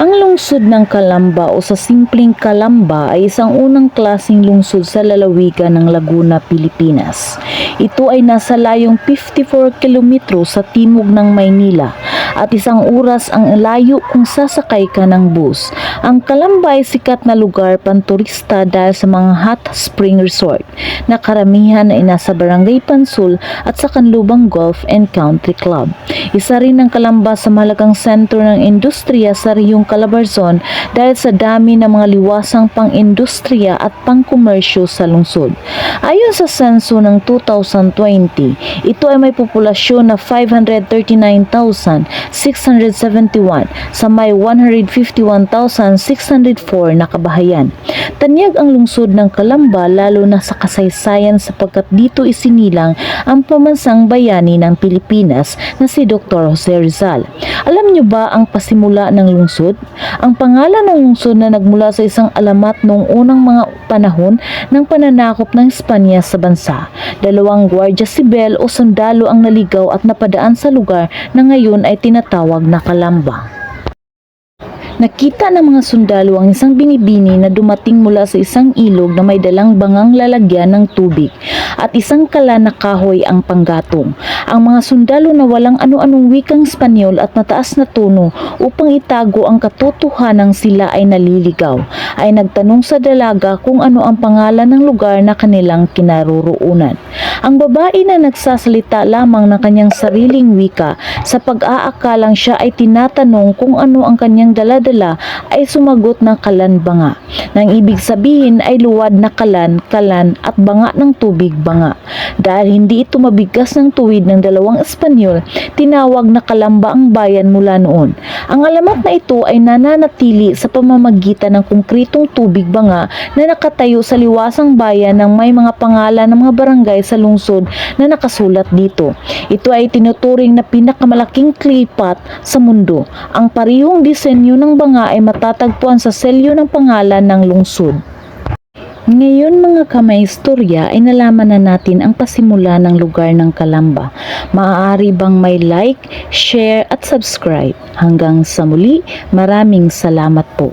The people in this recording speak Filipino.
Ang lungsod ng Calamba o sa simpleng Calamba ay isang unang klasing lungsod sa lalawigan ng Laguna, Pilipinas. Ito ay nasa layong 54 kilometro sa timog ng Maynila at isang oras ang layo kung sasakay ka ng bus. Ang Calamba ay sikat na lugar panturista dahil sa mga hot spring resort na karamihan ay nasa Barangay Pansul at sa Kanlubang Golf and Country Club. Isa rin ang Calamba sa malagang sentro ng industriya sa Riyong Calabarzon dahil sa dami ng mga liwasang pang-industriya at pang-komersyo sa lungsod. Ayon sa senso ng 2020, ito ay may populasyon na 539,671 sa may 151,604 na kabahayan. Tanyag ang lungsod ng Calamba lalo na sa kasaysayan sapagkat dito isinilang ang pamansang bayani ng Pilipinas na si Dr. Jose Rizal. Alam niyo ba ang pasimula ng lungsod? Ang pangalan ng lungsod na nagmula sa isang alamat noong unang mga panahon ng pananakop ng Espanya sa bansa. Dalawang gwardya sibil o sundalo ang naligaw at napadaan sa lugar na ngayon ay tinatawag na Kalamba. Nakita ng mga sundalo ang isang binibini na dumating mula sa isang ilog na may dalang bangang lalagyan ng tubig at isang kala na kahoy ang panggatong. Ang mga sundalo na walang ano-anong wikang Espanyol at mataas na tono upang itago ang katotohanang sila ay naliligaw ay nagtanong sa dalaga kung ano ang pangalan ng lugar na kanilang kinaroroonan. Ang babae na nagsasalita lamang ng kanyang sariling wika sa pag-aakalang siya ay tinatanong kung ano ang kanyang daladala ay sumagot ng kalan banga. Nang ibig sabihin ay luwad na kalan, kalan at banga ng tubig banga. Dahil hindi ito mabigkas ng tuwid ng dalawang Espanyol, tinawag na kalamba ang bayan mula noon. Ang alamat na ito ay nananatili sa pamamagitan ng konkretong tubig banga na nakatayo sa liwasang bayan ng may mga pangalan ng mga barangay sa lungsod na nakasulat dito. Ito ay tinuturing na pinakamalaking clay pot sa mundo. Ang parihong disenyo ng banga ay matatagpuan sa selyo ng pangalan ng lungsod. Ngayon mga kamay istorya ay nalaman na natin ang pasimula ng lugar ng Kalamba. Maaari bang may like, share at subscribe. Hanggang sa muli, maraming salamat po.